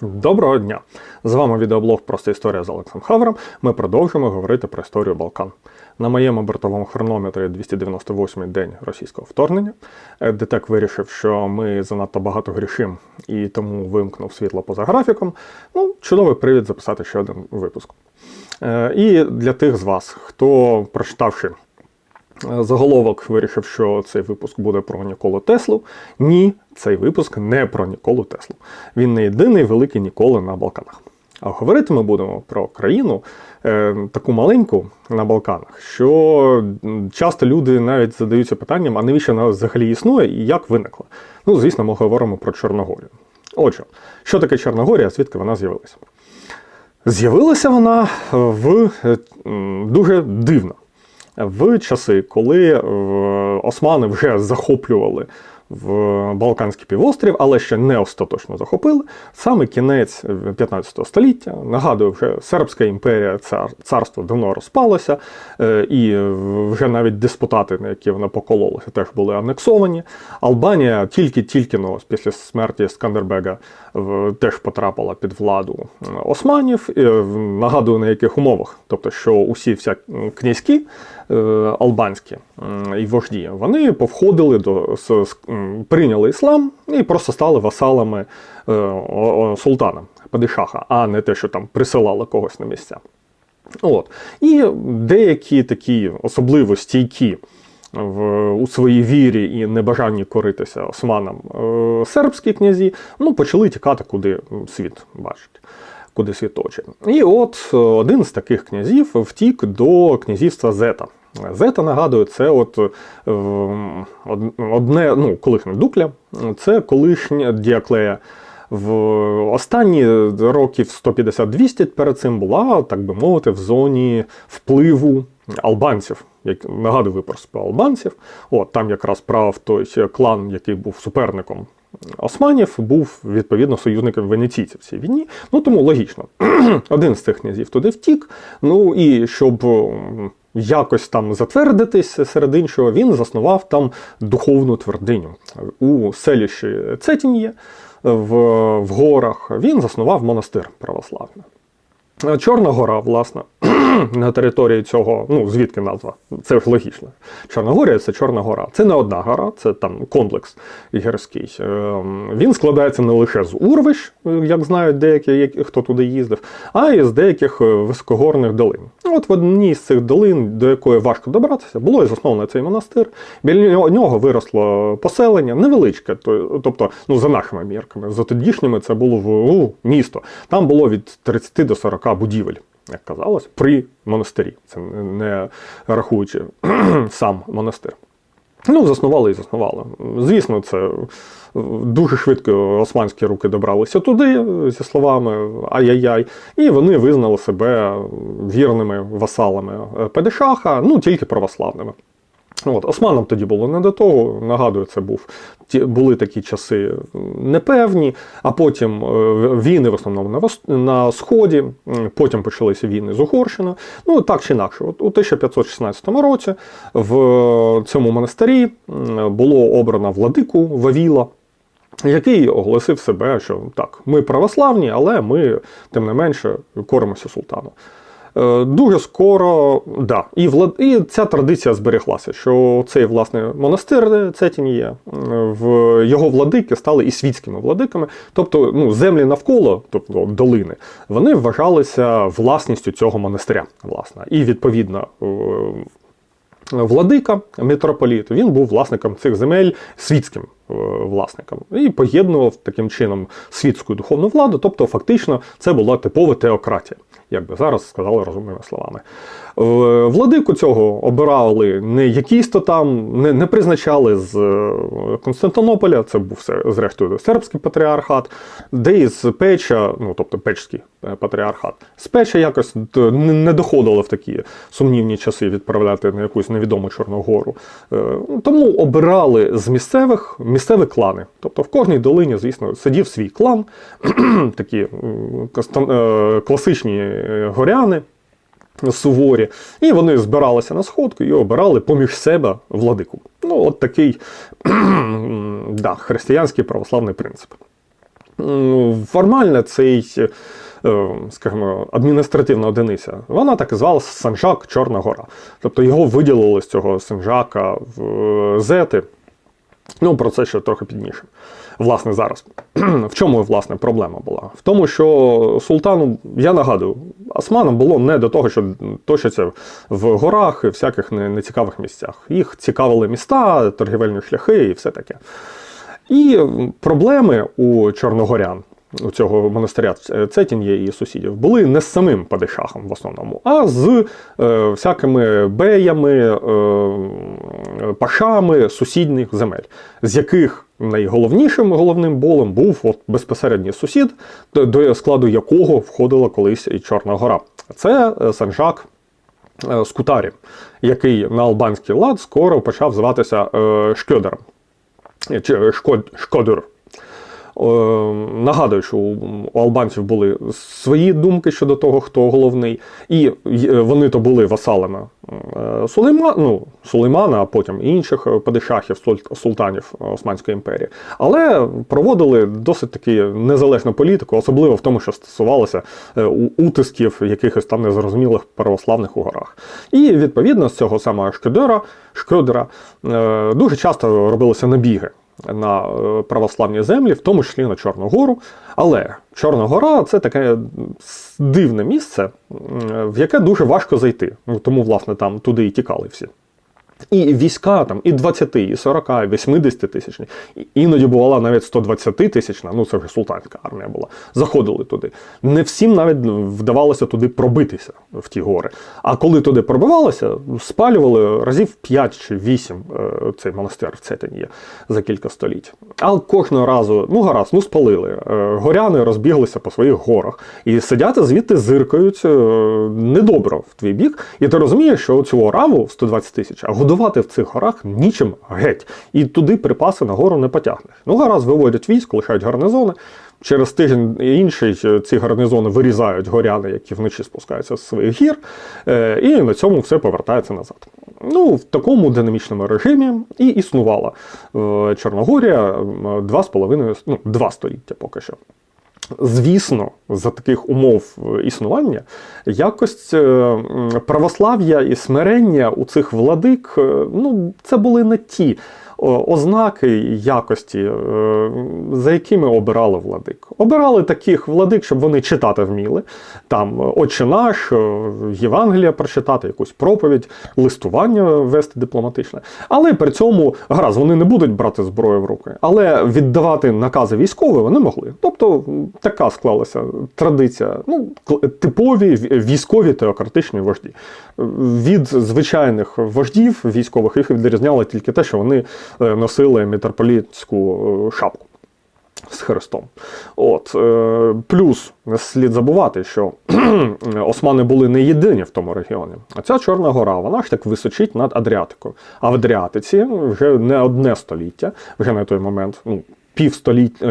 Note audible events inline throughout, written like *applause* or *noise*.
Доброго дня! З вами відеоблог Просто історія з Олексом Хавером. Ми продовжуємо говорити про історію Балкан. На моєму бортовому хронометрі 298-й день російського вторгнення. Е, ДТЕК вирішив, що ми занадто багато грішим і тому вимкнув світло поза графіком. Ну, чудовий привід записати ще один випуск. Е, І для тих з вас, хто прочитавши Заголовок вирішив, що цей випуск буде про Ніколу Теслу. Ні, цей випуск не про Ніколу Теслу. Він не єдиний великий Ніколи на Балканах. А говорити ми будемо про країну е, таку маленьку на Балканах, що часто люди навіть задаються питанням, а навіщо вона взагалі існує і як виникла. Ну, звісно, ми говоримо про Чорногорію. Отже, що таке Чорногорія, звідки вона з'явилася? З'явилася вона в дуже дивно в часи, коли е, османи вже захоплювали в Балканський півострів, але ще не остаточно захопили. Саме кінець 15 століття. Нагадую, вже Сербська імперія, цар, царство давно розпалося, е, і вже навіть диспутати, на які вона покололася, теж були анексовані. Албанія тільки-тільки ну, після смерті Скандербега теж потрапила під владу османів. Нагадую, на яких умовах. Тобто, що усі вся князькі е, албанські і вожді, вони повходили до прийняли іслам і просто стали васалами е, султана Падишаха, а не те, що там присилали когось на місця. От. І деякі такі особливо стійкі в, у своїй вірі і небажанні коритися османам е, сербські князі ну, почали тікати, куди світ бачить. Куди світ. І от один з таких князів втік до князівства Зета. Зета, нагадую, це от е, одне, ну, колишнє дукля, це колишня діаклея. В останні років 150-200 перед цим була, так би мовити, в зоні впливу албанців. Як нагадую випорс про албанців. От там якраз прав той клан, який був суперником османів, був відповідно союзником венеційців в цій війні. Ну тому логічно, *clears throat* один з цих князів туди втік. Ну і щоб якось там затвердитись серед іншого, він заснував там духовну твердиню у селищі Цетін'є в, в горах. Він заснував монастир православний. Чорна гора, власне, *clears throat* на території цього, ну звідки назва? Це ж логічно. Чорногорія це Чорна гора. Це не одна гора, це там комплекс гірський. Ем, він складається не лише з урвищ, як знають деякі, хто туди їздив, а й з деяких е, високогорних долин. От в одній з цих долин, до якої важко добратися, було і засновано цей монастир. Біля нього виросло поселення, невеличке, тобто, ну за нашими мірками, за тодішніми це було в місто. Там було від 30 до 40 будівель як казалось, при монастирі. Це не рахуючи *clears throat* сам монастир. Ну, заснували і заснували. Звісно, це дуже швидко османські руки добралися туди, зі словами ай-яй-яй, і вони визнали себе вірними васалами Педешаха, ну тільки православними. От, Османам тоді було не до того. Нагадую, це був ті були такі часи непевні, а потім е, війни в основному на на Сході, потім почалися війни з Угорщиною. Ну так чи інакше, от у 1516 році в цьому монастирі було обрано владику Вавіла. Який оголосив себе, що так, ми православні, але ми, тим не менше, коримося султану. Е, дуже скоро, да, і влад... і ця традиція збереглася, що цей власне монастир Цетінія, в його владики стали і світськими владиками, тобто ну, землі навколо, тобто долини, вони вважалися власністю цього монастиря. власне. І відповідно владика, митрополіт, він був власником цих земель світським е, власником і поєднував таким чином світську духовну владу, тобто фактично це була типова теократія як би зараз сказали розумними словами. Е, владику цього обирали не якісь то там, не не призначали з е, Константинополя, це був зрештою сербський патріархат, де із Печа, ну тобто Печський е, патріархат, з Печа якось не доходило в такі сумнівні часи відправляти на якусь невідому Чорногору. Тому обирали з місцевих місцеві клани. Тобто в кожній долині, звісно, сидів свій клан, *clears throat* такі класичні горяни суворі, і вони збиралися на сходку і обирали поміж себе владику. Ну, от такий *clears throat* да, християнський православний принцип. Формально цей, е, скажімо, адміністративна одиниця, вона так і звалася Санжак Чорна Гора. Тобто його виділили з цього Санжака в е, Зети. Ну, про це ще трохи пізніше. Власне, зараз. *clears throat* В чому, власне, проблема була? В тому, що султану, я нагадую, османам було не до того, що точаться в горах і всяких нецікавих місцях. Їх цікавили міста, торгівельні шляхи і все таке. І проблеми у чорногорян, у цього монастиря Цетін'є і сусідів, були не з самим падишахом в основному, а з е, всякими беями, е, пашами сусідніх земель, з яких найголовнішим головним болем був от безпосередній сусід, до- складу якого входила колись і Чорна гора. Це е, Санжак е, Скутарі, який на албанський лад скоро почав зватися е, Шкьодером Шкодер. Нагадую, що у албанців були свої думки щодо того, хто головний, і е, вони то були васалами е, Сулейма, ну, Сулеймана, а потім інших е, падишахів, султанів Османської імперії, але проводили досить таки незалежну політику, особливо в тому, що стосувалося утисків якихось там незрозумілих православних у горах. І відповідно з цього самого Шкодера е, дуже часто робилися набіги на е, православні землі, в тому числі на Чорну Гору. Але Чорна Гора це таке дивне місце, в яке дуже важко зайти. Ну, Тому, власне, там туди і тікали всі. І війська там і 20, і 40, і 80 тисячні, іноді бувала навіть 120 тисячна, ну це вже султанська армія була. Заходили туди. Не всім навіть вдавалося туди пробитися в ті гори. А коли туди пробивалося, спалювали разів 5 чи 8 е, цей монастир в Цетині є за кілька століть. А кожного разу, ну гаразд, ну спалили. Е, Горяни розбіглися по своїх горах і сидять звідти зиркають е, недобро в твій бік. І ти розумієш, що цю ораву 120 тисяч, а годувати в цих горах нічим геть. І туди припаси на гору не потягнеш. Ну, гаразд, виводять військо, лишають гарнизони. Через тиждень інший е, ці гарнизони вирізають горяни, які вночі спускаються з своїх гір, е, і на цьому все повертається назад. Ну, в такому динамічному режимі і існувала е, Чорногорія два з половиною, ну, два століття поки що. Звісно, за таких умов е, існування якось е, православ'я і смирення у цих владик, е, ну, це були не ті ознаки якості, е, за якими обирали владик. Обирали таких владик, щоб вони читати вміли. Там е, Отче наш, е, Євангелія прочитати, якусь проповідь, листування вести дипломатичне. Але при цьому гаразд, вони не будуть брати зброю в руки, але віддавати накази військові вони могли. Тобто така склалася традиція. Ну, типові військові теократичні вожді. Від звичайних вождів військових їх відрізняло тільки те, що вони носили митрополітську е, шапку з хрестом. От, е, плюс слід забувати, що *clears throat* османи були не єдині в тому регіоні. А ця Чорна гора, вона ж так височить над Адріатикою. А в Адріатиці вже не одне століття, вже на той момент, ну.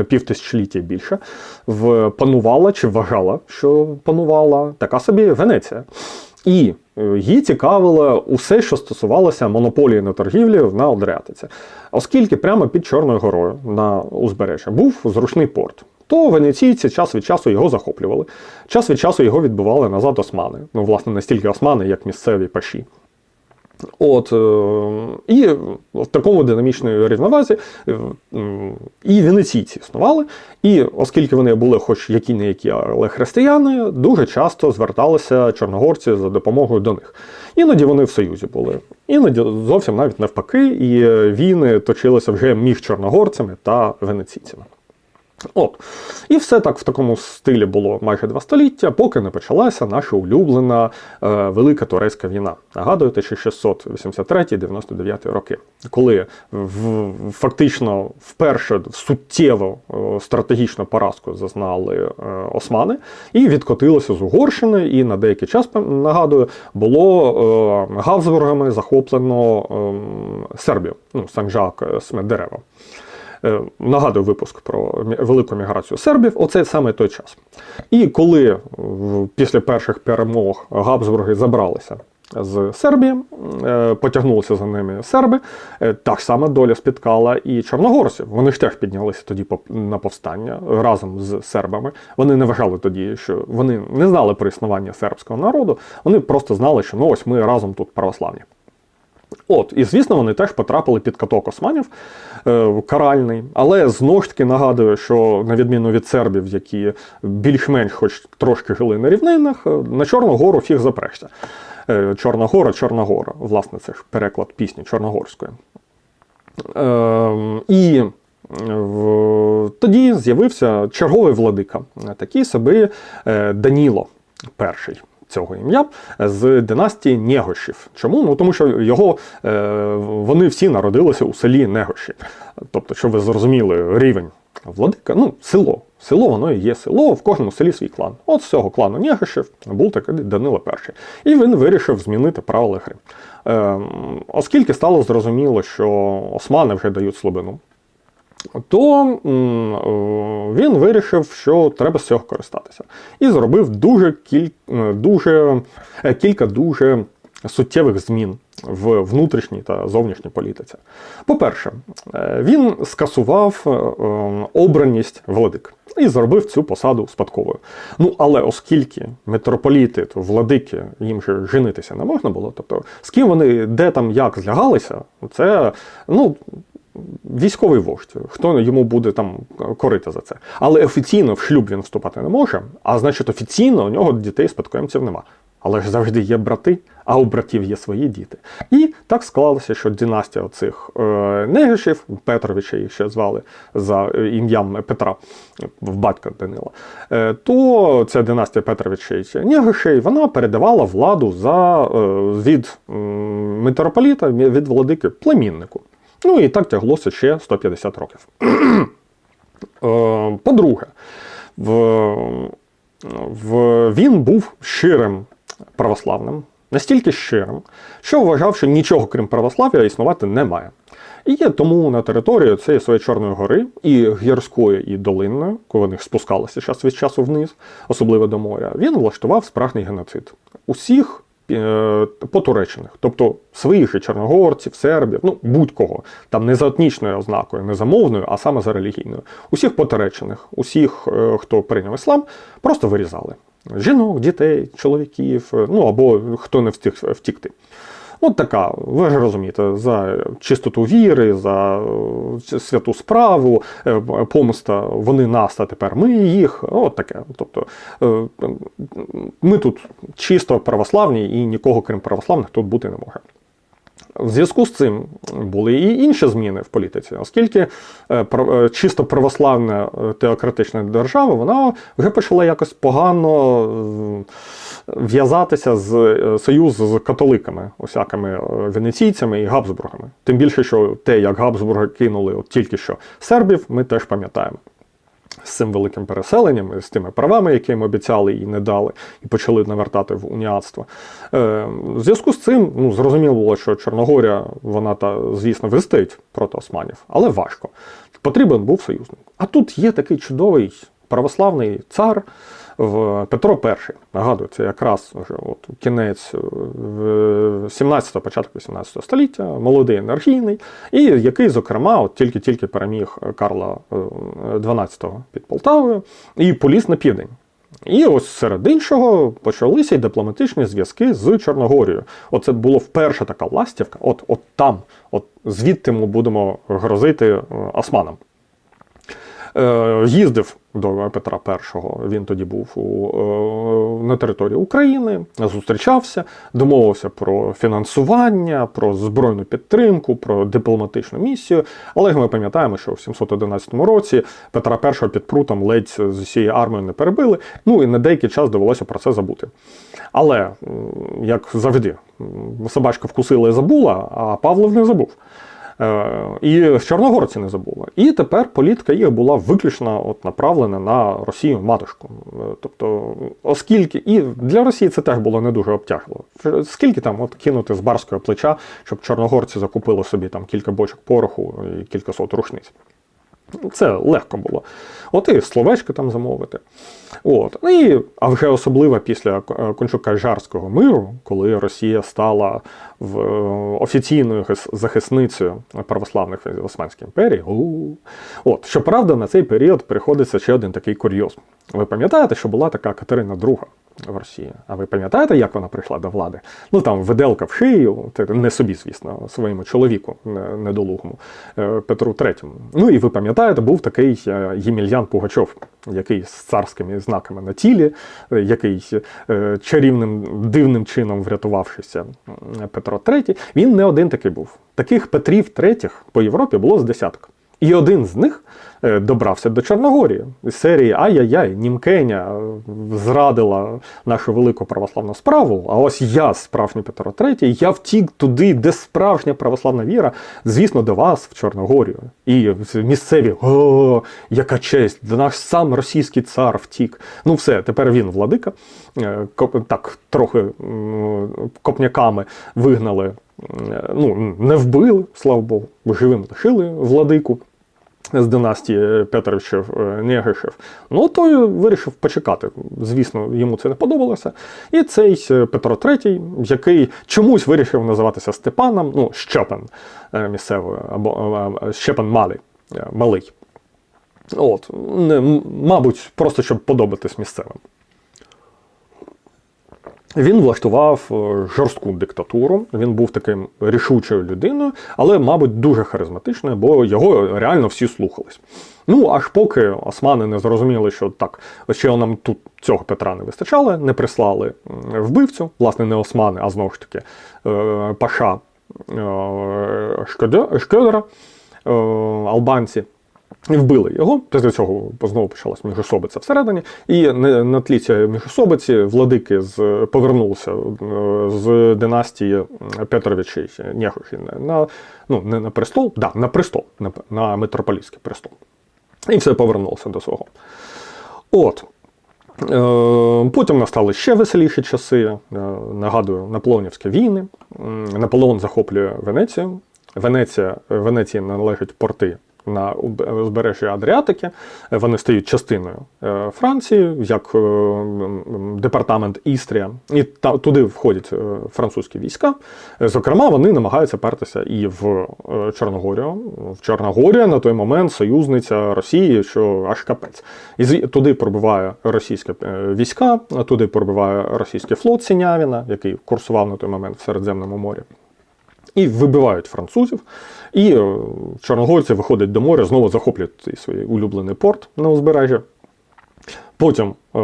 Півтисячоліття більше, в, панувала чи вважала, що панувала така собі Венеція. І е, її цікавило усе, що стосувалося монополії на торгівлі на Адріатиці. Оскільки прямо під Чорною горою на узбережжі був зручний порт. То венеційці час від часу його захоплювали, час від часу його відбивали назад османи. Ну, власне, не стільки османи, як місцеві паші. От, е, і в такому динамічній рівновазі е, і венеційці існували, і оскільки вони були хоч які не які, але християни, дуже часто зверталися чорногорці за допомогою до них. Іноді вони в союзі були, іноді зовсім навіть навпаки, і війни точилися вже між чорногорцями та венеційцями. От. І все так в такому стилі було майже два століття, поки не почалася наша улюблена е, Велика Турецька війна. Нагадую, 1683-99 роки, коли в, фактично вперше суттєво е, стратегічну поразку зазнали е, османи і відкотилося з Угорщини, і на деякий час, нагадую, було е, Габсбургами захоплено е, Сербію, ну, Санжак Смедерево. Е, Нагадую випуск про велику міграцію сербів. Оце саме той час. І коли після перших перемог Габсбурги забралися з Сербії, е, потягнулися за ними серби. Е, Так само доля спіткала і чорногорців. Вони ж теж піднялися тоді на повстання разом з сербами. Вони не вважали тоді, що вони не знали про існування сербського народу. Вони просто знали, що ну ось ми разом тут православні. От, і звісно, вони теж потрапили під каток османів е, каральний. Але знову ж таки нагадую, що на відміну від сербів, які більш-менш хоч трошки жили на рівнинах, е, на Чорну гору фіг запрешся. Е, Чорна гора, Чорна гора. Власне, це ж переклад пісні чорногорської. Е, і в... тоді з'явився черговий владика, такий собі е, Даніло перший. Цього ім'я з династії Негошів. Чому? Ну тому що його е, вони всі народилися у селі Негоші. Тобто, щоб ви зрозуміли рівень владика, ну, село. Село воно і є село, в кожному селі свій клан. От з цього клану Негошів був такий Данило І. І він вирішив змінити правила гри. Е, оскільки стало зрозуміло, що османи вже дають слабину, то е, він вирішив, що треба з цього користатися. І зробив дуже, кіль... е, дуже, е, кілька дуже суттєвих змін в внутрішній та зовнішній політиці. По-перше, він скасував обраність владик і зробив цю посаду спадковою. Ну, але оскільки митрополіти, то владики, їм же женитися не можна було, тобто з ким вони де там як злягалися, це ну. Військовий вождь, хто йому буде там корити за це. Але офіційно в шлюб він вступати не може, а значить, офіційно у нього дітей спадкоємців нема. Але ж завжди є брати, а у братів є свої діти. І так склалося, що династія оцих е, Негишів, Петровича їх ще звали за е, ім'ям Петра, в батька Данила, е, то ця династія Петровича Негишей, вона передавала владу за, е, від митрополіта, від владики племіннику. Ну і так тяглося ще 150 років. Е, По-друге, в, в, він був щирим православним, настільки щирим, що вважав, що нічого крім православ'я існувати не має. І є тому на території цієї своєї Чорної гори, і гірської, і долинної, коли вони спускалися час від часу вниз, особливо до моря, він влаштував справжній геноцид. Усіх е, потуречених, тобто своїх же чорногорців, сербів, ну будь-кого, там не за етнічною ознакою, не за мовною, а саме за релігійною. Усіх потуречених, усіх, е, хто прийняв іслам, просто вирізали. Жінок, дітей, чоловіків, е, ну або хто не встиг втікти. От така, ви ж розумієте, за чистоту віри, за е, святу справу, е, помста, вони нас, а тепер ми їх. От таке. Тобто е, ми тут чисто православні і нікого, крім православних, тут бути не може. В зв'язку з цим були і інші зміни в політиці, оскільки е, е, чисто православна е, теократична держава вона вже почала якось погано в'язатися з союз з католиками, усякими венеційцями і Габсбургами. Тим більше, що те, як Габсбурги кинули от тільки що сербів, ми теж пам'ятаємо. З цим великим переселенням, з тими правами, які їм обіцяли і не дали, і почали навертати в уніатство. Е, в зв'язку з цим, ну, зрозуміло було, що Чорногорія, вона та, звісно, вистоїть проти османів, але важко. Потрібен був союзник. А тут є такий чудовий православний цар в Петро І. Нагадую, це якраз вже от кінець 17-го, початок 18 століття, молодий енергійний, і який, зокрема, от тільки-тільки переміг Карла XII під Полтавою і поліз на південь. І ось серед іншого почалися й дипломатичні зв'язки з Чорногорією. Оце було вперше така ластівка. От, от там, от звідти ми будемо грозити е, османам. Е, їздив до Петра І, він тоді був у, е, на території України, зустрічався, домовився про фінансування, про збройну підтримку, про дипломатичну місію. Але ми пам'ятаємо, що в 711 році Петра І під прутом ледь з усією армією не перебили. Ну і на деякий час довелося про це забути. Але, як завжди, собачка вкусила і забула, а Павлов не забув. Е, І чорногорці не забули. І тепер політика їх була виключно от направлена на Росію матушку. Е, Тобто, оскільки і для Росії це теж було не дуже обтяжливо. Скільки там от кинути з барського плеча, щоб чорногорці закупили собі там кілька бочок пороху і кількасот рушниць. Це легко було. От і словечко там замовити. От. Ну І, а вже особливо після Кончука-Жарського миру, коли Росія стала в, е, офіційною захисницею православних в Османській імперії. у От, щоправда, на цей період приходиться ще один такий курйоз. Ви пам'ятаєте, що була така Катерина II в Росії? А ви пам'ятаєте, як вона прийшла до влади? Ну там виделка в шию, не собі, звісно, своєму чоловіку не- недолугому е, Петру III. Ну і ви пам'ятаєте, був такий е, Ємельян Пугачов, який з царськими знаками на тілі, е, який чарівним дивним чином врятувавшися Петро III. Він не один такий був. Таких Петрів III по Європі було з десяток. І один з них е, добрався до Чорногорії з серії Ай-яй-яй, Німкеня зрадила нашу велику православну справу. А ось я, справжній Петро III, я втік туди, де справжня православна віра, звісно, до вас, в Чорногорію. І місцеві о, яка честь! До наш сам російський цар втік. Ну все, тепер він владика. Е, Так, трохи копняками вигнали. Ну, не вбили, слава Богу, живим лишили владику з династії Петровичів е, Негишев. Ну, той вирішив почекати. Звісно, йому це не подобалося. І цей е, Петро III, який чомусь вирішив називатися Степаном, ну, Щепан е, місцевою, або е, Малий. Малий. От, мабуть, просто щоб подобатись місцевим. Він влаштував е, жорстку диктатуру. Він був таким рішучою людиною, але, мабуть, дуже харизматичною, бо його реально всі слухались. Ну, аж поки османи не зрозуміли, що так, ще нам тут цього Петра не вистачало, не прислали вбивцю, власне, не османи, а знову ж таки е, Паша е, Шкоде- Шкьодера, е, албанці. І вбили його. Після цього знову почалась міжособиця всередині. І на, тлі цієї міжособиці владики з, повернулися е, з династії Петровичей Нєхуші на, ну, не на престол, да, на престол, на, на митрополітський престол. І все повернулося до свого. От. Е, Потім настали ще веселіші часи. Е, Нагадую, наполеонівські війни. Наполеон захоплює Венецію. Венеція, Венеції належать порти на узбережжі Адріатики. Вони стають частиною е, Франції, як е, департамент Істрія. І та, туди входять е, французькі війська. Зокрема, вони намагаються пертися і в Чорногорію. В Чорногорія на той момент союзниця Росії, що аж капець. І туди пробиває російське е, війська, туди пробиває російський флот Сінявіна, який курсував на той момент в Середземному морі. І вибивають французів. І е, чорногорці виходять до моря, знову захоплюють свій улюблений порт на узбережжі. Потім е,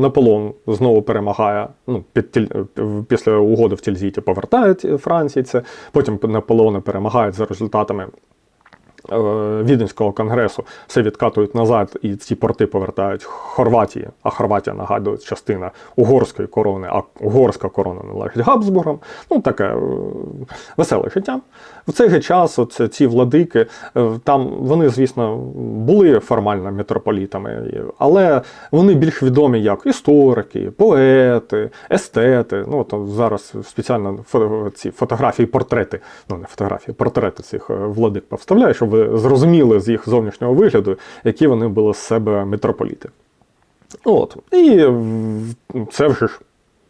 Наполон знову перемагає ну, під, е, після угоди в Тільзіті повертають Франції це. Потім Наполеони перемагають за результатами е, Віденського конгресу, все відкатують назад, і ці порти повертають Хорватії. А Хорватія нагадує частина угорської корони, а угорська корона належить Габсбургам. Ну, таке е, веселе життя. В цей же час от ці владики, е, там вони, звісно, були формально митрополітами, але вони більш відомі як історики, поети, естети. Ну, от зараз спеціально ці фотографії, портрети, ну не фотографії, портрети цих е, владик повставляю, щоб ви зрозуміли з їх зовнішнього вигляду, які вони були з себе митрополіти. От. І це вже ж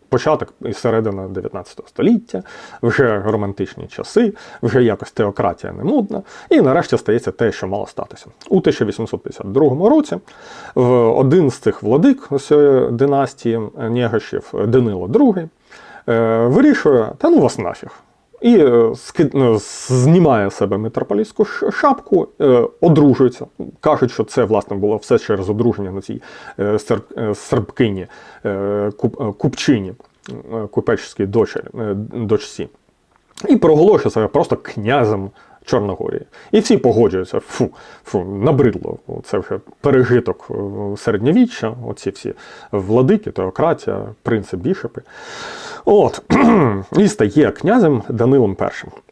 початок і середина 19 століття, вже романтичні часи, вже якось теократія не модна. І нарешті стається те, що мало статися. У 1852 році в один з цих владик з цієї династії Нєгашів, Данило II, е, вирішує, та ну вас нафіг. І е, ну, знімає себе митрополітську шапку, е, одружується. Кажуть, що це власне було все через одруження на цій е, серб- сербкині, куп, купчині, дочері, дочці. І проголошує себе просто князем Чорногорії. І всі погоджуються, фу, фу, набридло. Це вже пережиток е, середньовіччя, оці всі владики, теократія, принцип бішепи. От, *clears throat* і стає князем Данилом І.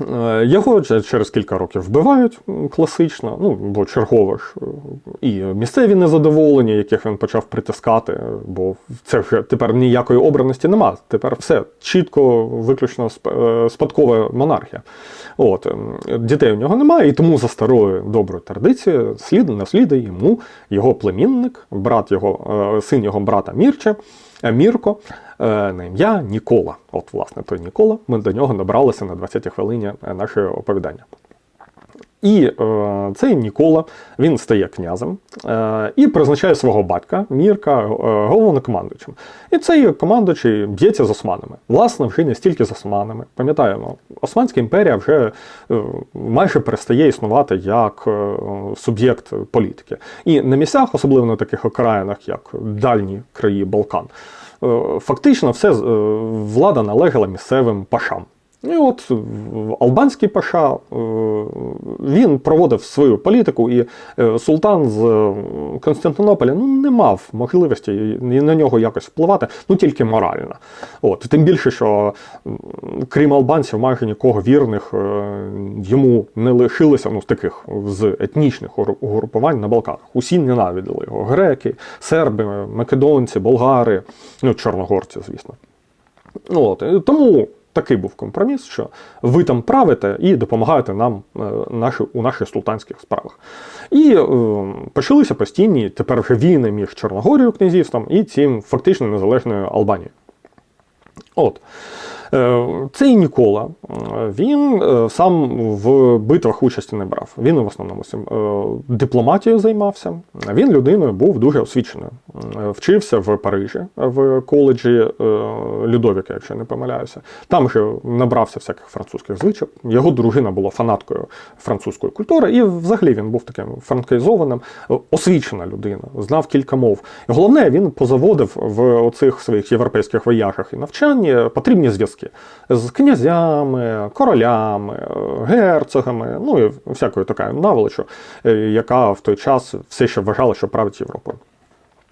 Е, Його через кілька років вбивають класично, ну, бо чергово ж. е, І місцеві незадоволені, яких він почав притискати, бо це вже тепер ніякої обраності нема. Тепер все чітко, виключно е, спадкова монархія. От, ем, дітей у нього немає, і тому за старою доброю традицією слід наслідує йому його племінник, брат його, син його брата Мірча, Мірко, е, на ім'я Нікола. От, власне, той Нікола. Ми до нього набралися на 20-й хвилині е, нашого оповідання. І е, цей Нікола він стає князем е, і призначає свого батька Мірка е, головнокомандуючим. І цей командуючий б'ється з османами. Власне, вже не стільки з османами. Пам'ятаємо, Османська імперія вже е, майже перестає існувати як е, суб'єкт політики. І на місцях, особливо на таких окраїнах, як дальні краї Балкан, е, фактично все е, влада належала місцевим пашам. І от е, албанський паша е, він проводив свою політику, і е, султан з Константинополя ну, не мав можливості на нього якось впливати, ну тільки морально. От тим більше, що крім албанців, майже нікого вірних йому не лишилося ну, таких з етнічних угрупувань на Балканах. Усі ненавиділи його: греки, серби, македонці, болгари, ну чорногорці, звісно. Ну, От, тому такий був компроміс, що ви там правите і допомагаєте нам е, наші, у наших султанських справах. І е, почалися постійні тепер вже війни між Чорногорією князівством і цим фактично незалежною Албанією. От. Е, Цей Нікола, е, він е, сам в битвах участі не брав. Він в основному дипломатією займався. Він людиною був дуже освіченою. Вчився в Парижі в коледжі Людовіка, якщо не помиляюся. Там же набрався всяких французьких звичок. Його дружина була фанаткою французької культури, і взагалі він був таким франкізованим, освічена людина, знав кілька мов. Головне, він позаводив в оцих своїх європейських вояжах і навчанні потрібні зв'язки з князями, королями, герцогами, ну і всякою такою наволочю, е, яка в той час все ще вважала, що править Європою.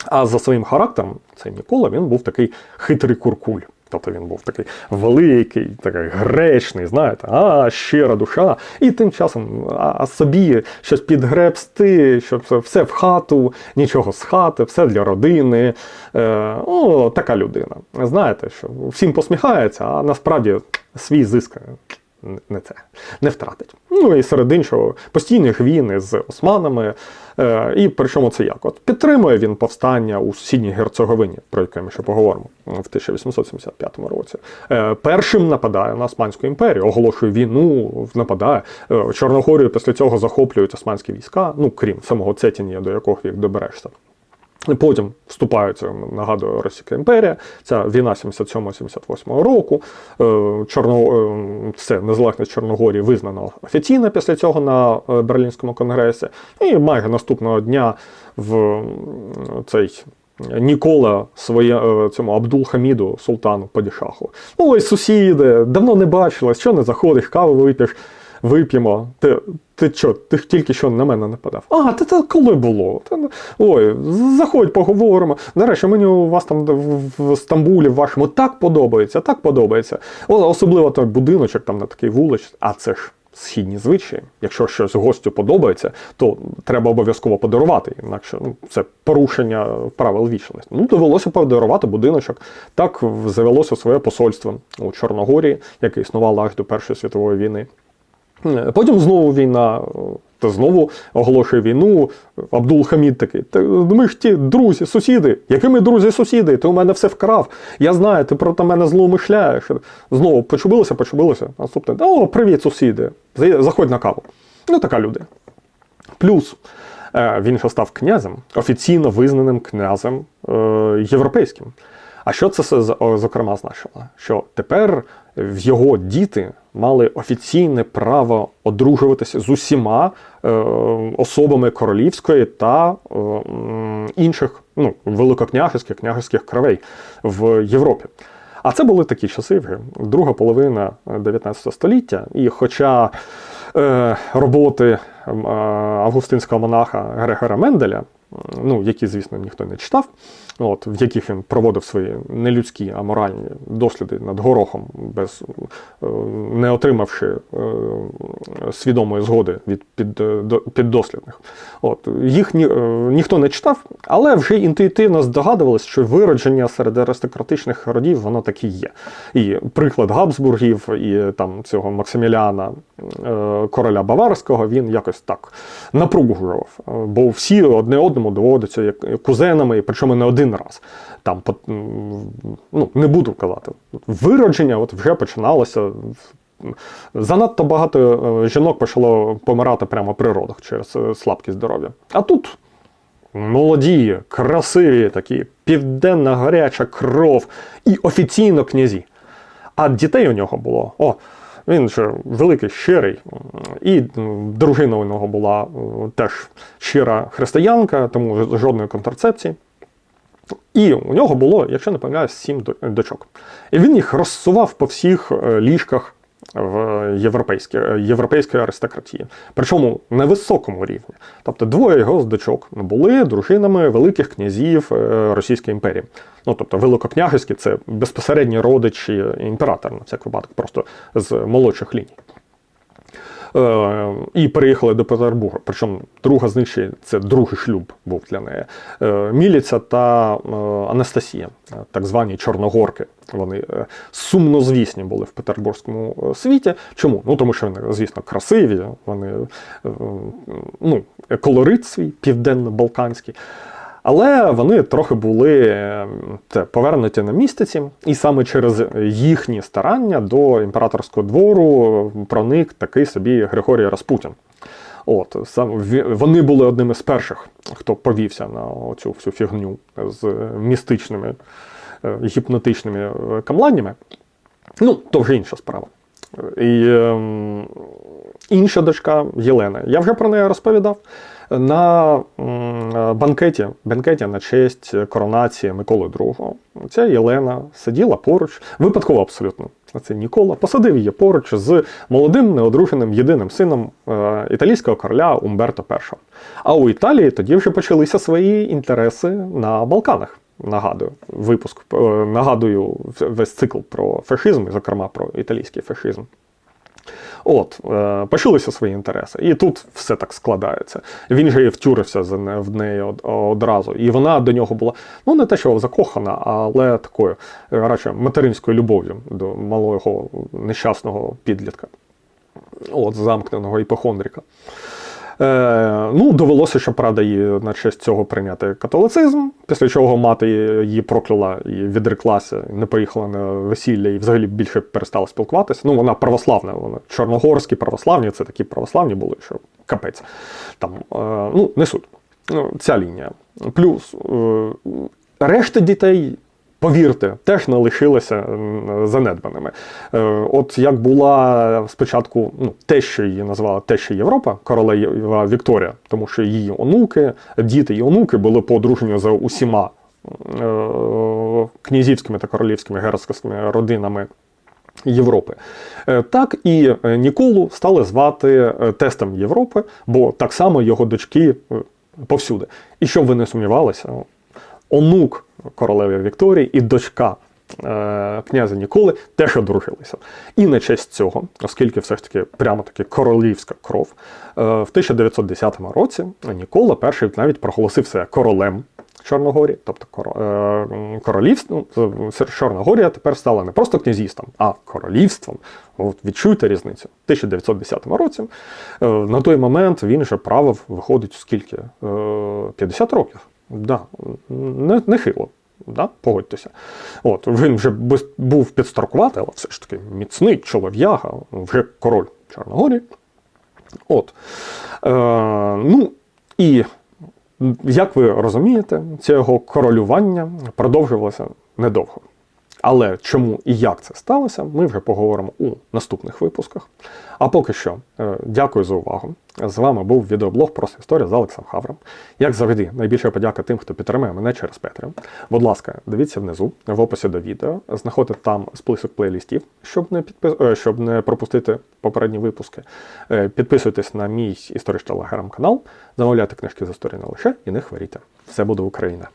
А за своїм характером, цей Нікола, він був такий хитрий куркуль. Тобто він був такий великий, такий гречний, знаєте, а щира душа. І тим часом а, собі щось підгребсти, щоб все в хату, нічого з хати, все для родини. Е, о, така людина. Знаєте, що всім посміхається, а насправді свій зиск не це не втратить. Ну і серед іншого постійних війни з османами. Е, і причому це як? От підтримує він повстання у сусідній Герцеговині, про яке ми ще поговоримо в 1875 році. Е, першим нападає на Османську імперію, оголошує війну, нападає. Е, Чорногорію після цього захоплюють османські війська, ну крім самого Цетінія, до якого їх доберешся. Потім вступаються, нагадую, Російська імперія, ця війна 77-78 року. Е, Чорно, е, все, незалежність Чорногорії визнано офіційно після цього на е, Берлінському конгресі. І майже наступного дня в цей. Нікола своє е, цьому Абдул-Хаміду, султану Падішаху. Ну, ось сусіди, давно не бачились, що не заходиш, каву вип'єш, вип'ємо. Ти, ти що, ти тільки що на мене нападав? А, та це коли було? Та, ну, ой, заходь, поговоримо. Нарешті мені у вас там в, Стамбулі, в вашому так подобається, так подобається. О, особливо той будиночок там на такій вулиці, а це ж. Східні звичаї. Якщо щось гостю подобається, то треба обов'язково подарувати. Інакше ну, це порушення правил вічності. Ну, довелося подарувати будиночок. Так завелося своє посольство у Чорногорії, яке існувало аж до Першої світової війни. Потім знову війна, та знову оголошує війну. Абдул Хамід такий. «Та Ми ж ті друзі, сусіди. Якими друзі сусіди? Ти у мене все вкрав. Я знаю, ти проти мене злоумишляєш. Знову почубилося, почубилося. Наступне. О, привіт, сусіди. Заходь на каву. Ну, така людина. Плюс е, він ще став князем, офіційно визнаним князем е, європейським. А що це зокрема значило? Що тепер в його діти мали офіційне право одружуватися з усіма е, особами королівської та е, інших ну, великокняжеських княжеських кровей в Європі. А це були такі часи, друга половина 19 століття. І хоча е, роботи е, августинського монаха Грегора Менделя, ну, які, звісно, ніхто не читав, от, в яких він проводив свої нелюдські, аморальні досліди над горохом, без, е, не отримавши е, свідомої згоди від е, до- піддослідних. От, їх ні, ніхто не читав, але вже інтуїтивно здогадувалось, що виродження серед аристократичних родів воно таки є. І приклад Габсбургів, і там цього Максиміляна е, короля Баварського він якось так напругував, бо всі одне одному доводяться як кузенами, причому не один раз. Там ну, не буду казати. Виродження от вже починалося. Занадто багато е, жінок почало помирати прямо при родах через е, слабкість здоров'я. А тут молоді, красиві, такі південна гаряча кров і офіційно князі. А дітей у нього було. О, він же великий, щирий. І дружина у нього була е, теж щира християнка, тому жодної контрацепції. І у нього було, якщо не помиляюсь, сім дочок. І він їх розсував по всіх е, ліжках в е, європейської аристократії. Причому на високому рівні. Тобто двоє його з дочок були дружинами великих князів е, Російської імперії. Ну, тобто, великокняжські це безпосередні родичі імператора, на всяк випадок, просто з молодших ліній. Е, і переїхали до Петербурга. Причому друга з них це другий шлюб був для неї. Е, Міліця та е, Анастасія, так звані Чорногорки. Вони е, сумнозвісні були в петербурзькому світі. Чому? Ну тому що вони, звісно, красиві, вони ну, колорит свій південно-балканський. Але вони трохи були е, те, повернуті на містиці, і саме через їхні старання до імператорського двору проник такий собі Григорій Распутін. От, сам, вони були одними з перших, хто повівся на цю всю фігню з містичними, е, гіпнотичними е, камланнями. Ну, то вже інша справа. І ем, інша дочка Єлена. Я вже про неї розповідав. На банкеті, банкеті на честь коронації Миколи II. Ця Єлена сиділа поруч, випадково абсолютно. Це Нікола посадив її поруч з молодим неодруженим єдиним сином е, італійського короля Умберто І. А у Італії тоді вже почалися свої інтереси на Балканах. Нагадую, випуск е, нагадую весь цикл про фашизм, зокрема про італійський фашизм. От, почулися свої інтереси. І тут все так складається. Він же і втюрився в неї одразу. І вона до нього була, ну не те, що закохана, але такою е, радше материнською любов'ю до малого нещасного підлітка. От, замкненого іпохондрика. Е, ну, довелося, щоправда, їй на честь цього прийняти католицизм, після чого мати її прокляла і відреклася, не поїхала на весілля і взагалі більше перестала спілкуватися. Ну, вона православна, вона чорногорські православні, це такі православні були, що капець. Там, е, ну, не суть. Ну, ця лінія. Плюс е, решта дітей. Повірте, теж не лишилися занедбаними. Е, От як була спочатку ну, те, що її назвали теща Європа, королева Вікторія, тому що її онуки, діти і онуки були подружені за усіма е, князівськими та королівськими герцогськими родинами Європи. Е, Так і Ніколу стали звати тестом Європи, бо так само його дочки повсюди. І щоб ви не сумнівалися, онук королеви Вікторії і дочка е, князя Ніколи теж одружилися. І на честь цього, оскільки все ж таки прямо таки королівська кров, е, в 1910 році Нікола перший навіть проголосив себе королем. Чорногорії, тобто е, королівство, ну, Чорногорія тепер стала не просто князівством, а королівством. От відчуйте різницю. В 1910 році е, на той момент він вже правив, виходить скільки? Е, 50 років. Да, не, не хило. Да? Погодьтеся. От, він вже був підстаркуватий, але все ж таки міцний чолов'яга, вже король Чорногорії. От. Е, ну, і як ви розумієте, це його королювання продовжувалося недовго. Але чому і як це сталося, ми вже поговоримо у наступних випусках. А поки що, е, дякую за увагу. З вами був відеоблог «Просто історія» з Олексом Хавром. Як завжди, найбільша подяка тим, хто підтримує мене через Patreon. Будь ласка, дивіться внизу, в описі до відео, знаходите там список плейлістів, щоб не, підпис... е, щоб не пропустити попередні випуски. Е, Підписуйтесь на мій історичний телеграм-канал, замовляйте книжки з історії не лише і не хворійте. Все буде Україна!